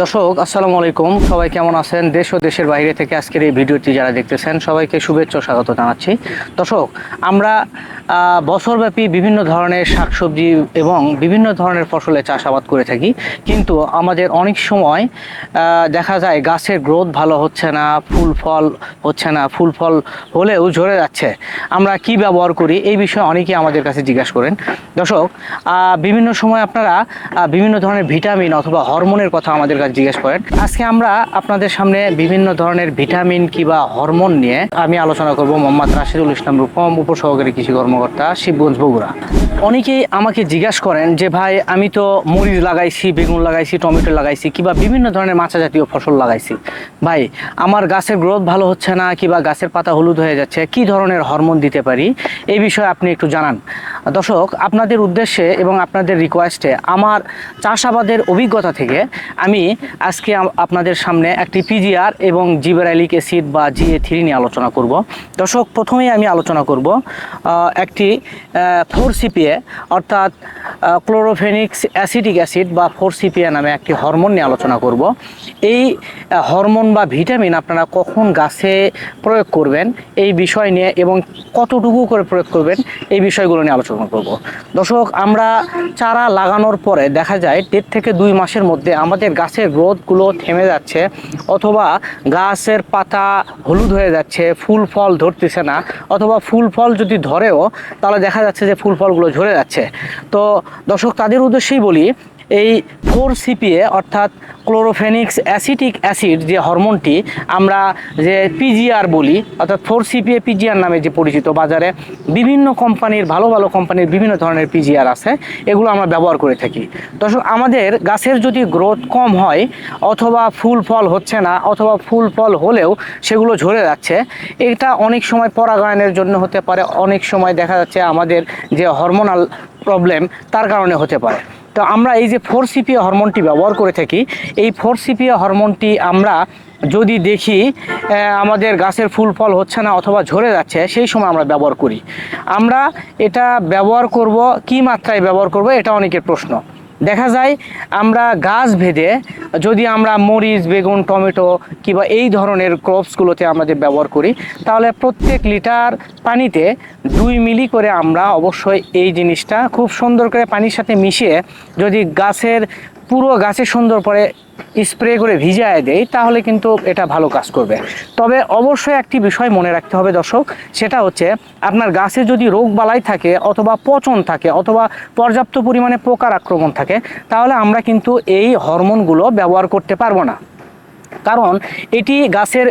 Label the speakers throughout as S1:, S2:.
S1: দর্শক, আসসালামু আলাইকুম। সবাই কেমন আছেন? দেশ ও দেশের বাইরে থেকে আজকের এই ভিডিওটি যারা দেখতেছেন, সবাইকে শুভেচ্ছা স্বাগত জানাচ্ছি। দর্শক, আমরা বছরব্যাপী বিভিন্ন ধরনের শাকসবজি এবং বিভিন্ন ধরনের ফসলে চাষাবাদ করে থাকি। কিন্তু আমাদের অনেক সময় দেখা যায় গাছের গ্রোথ ভালো হচ্ছে না, ফুল ফল হচ্ছে না, ফুল ফল হলেও ঝরে যাচ্ছে। আমরা কি ব্যবহার করি এই বিষয়ে অনেকেই আমাদের কাছে জিজ্ঞাসা করেন। দর্শক বিভিন্ন সময় আপনারা বিভিন্ন ধরনের ভিটামিন অথবা হরমোনের কথা আমাদের কাছে জিজ্ঞেস করেন। আজকে আমরা আপনাদের সামনে বিভিন্ন ধরনের ভিটামিন কিংবা হরমোন নিয়ে আমি আলোচনা করব মোহাম্মদ রাশিদুল ইসলাম রূপম উপসহকারী কৃষি কর্মকর্তা শিবগঞ্জ বগুড়া। অনেকেই আমাকে জিজ্ঞাসা করেন যে, ভাই, আমি তো মরিচ লাগাইছি, বেগুন লাগাইছি, টমেটো লাগাইছি কিংবা বিভিন্ন ধরনের মাছা জাতীয় ফসল লাগাইছি। ভাই, আমার গাছের গ্রোথ ভালো হচ্ছে না কিংবা গাছের পাতা হলুদ হয়ে যাচ্ছে, কি ধরনের হরমোন দিতে পারি? এই বিষয়ে আপনি একটু জানান। দর্শক, আপনাদের উদ্দেশ্যে এবং আপনাদের রিকোয়েস্টে আমার চাষাবাদের অভিজ্ঞতা থেকে আমি আজকে আপনাদের সামনে একটি পিজিআর এবং জিবেরাইলিক অ্যাসিড বা জিএ থ্রি নিয়ে আলোচনা করব। দর্শক, প্রথমেই আমি আলোচনা করব একটি ফোর সিপিএ অর্থাৎ ক্লোরোফেনিক্স অ্যাসিডিক অ্যাসিড বা ফোর সিপিএ নামে একটি হরমোন নিয়ে আলোচনা করব। এই হরমোন বা ভিটামিন আপনারা কখন গাছে প্রয়োগ করবেন, এই বিষয় নিয়ে এবং কতটুকু করে প্রয়োগ করবেন, এই বিষয়গুলো নিয়ে আলোচনা করব। দর্শক, আমরা চারা লাগানোর পরে দেখা যায় দেড় থেকে দুই মাসের মধ্যে আমাদের গাছের রোদগুলো থেমে যাচ্ছে অথবা গাছের পাতা হলুদ হয়ে যাচ্ছে, ফুল ফল ধরতেছে না অথবা ফুল ফল যদি ধরেও তাহলে দেখা যাচ্ছে যে ফুল ফলগুলো ঝরে যাচ্ছে। তো দর্শক, তাদের উদ্দেশ্যেই বলি এই ফোর সিপিএ, অর্থাৎ ক্লোরোফেনিক্স অ্যাসিটিক অ্যাসিড যে হরমোনটি, আমরা যে পিজিআর বলি, অর্থাৎ ফোর সিপিএ পিজিআর নামে যে পরিচিত বাজারে বিভিন্ন কোম্পানির, ভালো ভালো কোম্পানির বিভিন্ন ধরনের পিজিআর আছে, এগুলো আমরা ব্যবহার করে থাকি। দর্শক, আমাদের গাছের যদি গ্রোথ কম হয়, অথবা ফুল ফল হচ্ছে না, অথবা ফুল ফল হলেও সেগুলো ঝরে যাচ্ছে, এটা অনেক সময় পরাগায়নের জন্য হতে পারে, অনেক সময় দেখা যাচ্ছে আমাদের যে হরমোনাল প্রবলেম তার কারণে হতে পারে। তো আমরা এই যে ফোর সিপিএ হরমোনটি ব্যবহার করে থাকি, এই ফোর সিপিএ হরমোনটি আমরা যদি দেখি আমাদের গাছের ফুল ফল হচ্ছে না অথবা ঝরে যাচ্ছে, সেই সময় আমরা ব্যবহার করি। আমরা এটা ব্যবহার করব, কি মাত্রায় ব্যবহার করব, এটা অনেকের প্রশ্ন। দেখা যায় আমরা গাছ ভেদে যদি আমরা মরিচ, বেগুন, টমেটো কিংবা এই ধরনের ক্রপসগুলোতে আমরা যে ব্যবহার করি, তাহলে প্রত্যেক লিটার পানিতে দুই মিলি করে আমরা অবশ্যই এই জিনিসটা খুব সুন্দর করে পানির সাথে মিশিয়ে যদি গাছের পুরো গাছে সুন্দর করে স্প্রে করে ভিজায় দেয় তাহলে কিন্তু এটা ভালো কাজ করবে। তবে অবশ্যই একটি বিষয় মনে রাখতে হবে দর্শক, সেটা হচ্ছে আপনার গাছে যদি রোগ বালাই থাকে অথবা পচন থাকে অথবা পর্যাপ্ত পরিমাণে পোকার আক্রমণ থাকে, তাহলে আমরা কিন্তু এই হরমোনগুলো ব্যবহার করতে পারব না। কারণ এটি গাছের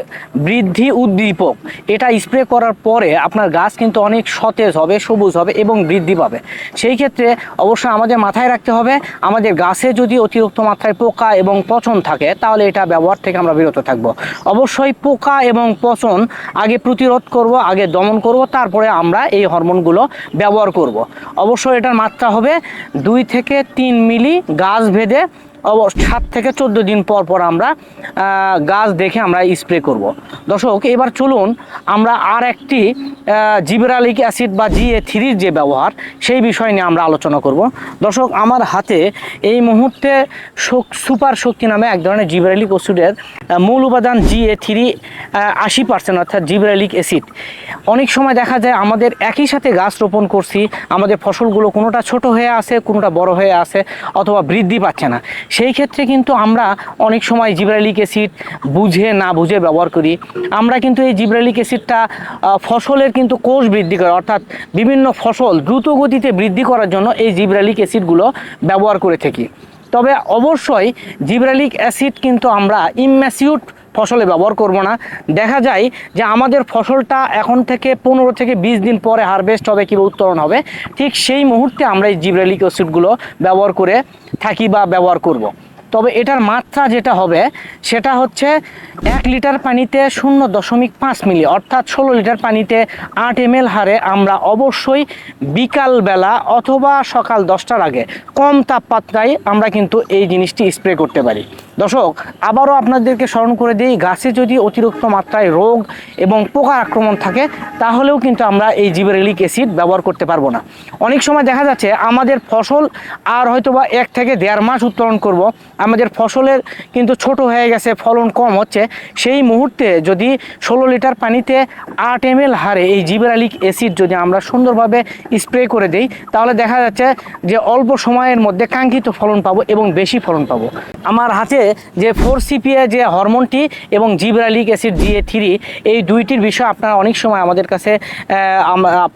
S1: বৃদ্ধি উদ্দীপক। এটা স্প্রে করার পরে আপনার গাছ কিন্তু অনেক সতেজ হবে, সবুজ হবে এবং বৃদ্ধি পাবে। সেই ক্ষেত্রে অবশ্যই আমাদের মাথায় রাখতে হবে, আমাদের গাছে যদি অতিরিক্ত মাত্রায় পোকা এবং পচন থাকে, তাহলে এটা ব্যবহার থেকে আমরা বিরত থাকব। অবশ্যই পোকা এবং পচন আগে প্রতিরোধ করব, আগে দমন করব, তারপরে আমরা এই হরমোনগুলো ব্যবহার করব। অবশ্যই এটার মাত্রা হবে দুই থেকে তিন মিলি গাছ ভেদে সাত থেকে চোদ্দ দিন পর পর আমরা গাছ দেখে আমরা স্প্রে করব। দর্শক, এবার চলুন আমরা আর একটি জিবেরালিক অ্যাসিড বা জিএ থ্রির যে ব্যবহার, সেই বিষয় নিয়ে আমরা আলোচনা করব। দর্শক, আমার হাতে এই মুহূর্তে সুপার শক্তি নামে এক ধরনের জিবেরালিক ওষুধের মূল উপাদান জিএ থ্রি আশি পার্সেন্ট অর্থাৎ জিবেরালিক অ্যাসিড অনেক সময় দেখা যায় আমাদের একই সাথে গাছ রোপণ করছি, আমাদের ফসলগুলো কোনোটা ছোট হয়ে আছে, কোনোটা বড় হয়ে আছে, অথবা বৃদ্ধি পাচ্ছে না। সেই ক্ষেত্রে কিন্তু আমরা অনেক সময় জিব্রালিক অ্যাসিড বুঝে না বুঝে ব্যবহার করি। আমরা কিন্তু এই জিব্রালিক অ্যাসিডটা ফসলের কিন্তু কোষ বৃদ্ধি করে, অর্থাৎ বিভিন্ন ফসল দ্রুত গতিতে বৃদ্ধি করার জন্য এই জিব্রালিক অ্যাসিডগুলো ব্যবহার করে থাকি। তবে অবশ্যই জিব্রালিক অ্যাসিড কিন্তু আমরা ইম্যাসিউট ফসলে ব্যবহার করব না। দেখা যায় যে আমাদের ফসলটা এখন থেকে পনেরো থেকে বিশ দিন পরে হারভেস্ট হবে, কিংবা উত্তোলন হবে। ঠিক সেই মুহূর্তে আমরা এই জিব্রালিক অ্যাসিডগুলো ব্যবহার করে থাকি বা ব্যবহার করব। তবে এটার মাত্রা যেটা হবে, সেটা হচ্ছে এক লিটার পানিতে শূন্য দশমিক পাঁচ মিলি, অর্থাৎ ষোলো লিটার পানিতে আট এম হারে আমরা অবশ্যই বিকালবেলা অথবা সকাল দশটার আগে কম তাপমাত্রায় আমরা কিন্তু এই জিনিসটি স্প্রে করতে পারি। দর্শক, আবারও আপনাদেরকে স্মরণ করে দিই, গাছে যদি অতিরিক্ত মাত্রায় রোগ এবং পোকার আক্রমণ থাকে, তাহলেও কিন্তু আমরা এই জিবেরেলিক অ্যাসিড ব্যবহার করতে পারব না। অনেক সময় দেখা যাচ্ছে, আমাদের ফসল আর হয়তো বা এক থেকে দেড় মাস উত্তোলন করব। আমাদের ফসলের কিন্তু ছোট হয়ে গেছে, ফলন কম হচ্ছে। সেই মুহূর্তে যদি ষোলো লিটার পানিতে আট এম হারে এই জিবেরালিক অ্যাসিড যদি আমরা সুন্দরভাবে স্প্রে করে দেই, তাহলে দেখা যাচ্ছে যে অল্প সময়ের মধ্যে কাঙ্ক্ষিত ফলন পাবো এবং বেশি ফলন পাবো। আমার হাতে যে ফোর সিপিএ যে হরমোনটি এবং জিব্রালিক অ্যাসিড জিএ থ্রি, এই দুইটির বিষয়ে আপনারা অনেক সময় আমাদের কাছে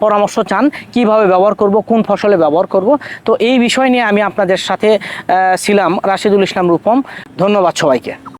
S1: পরামর্শ চান, কীভাবে ব্যবহার করব, কোন ফসলে ব্যবহার করব। তো এই বিষয় নিয়ে আমি আপনাদের সাথে ছিলাম রাশিদুল ইসলাম রূপম। ধন্যবাদ সবাইকে।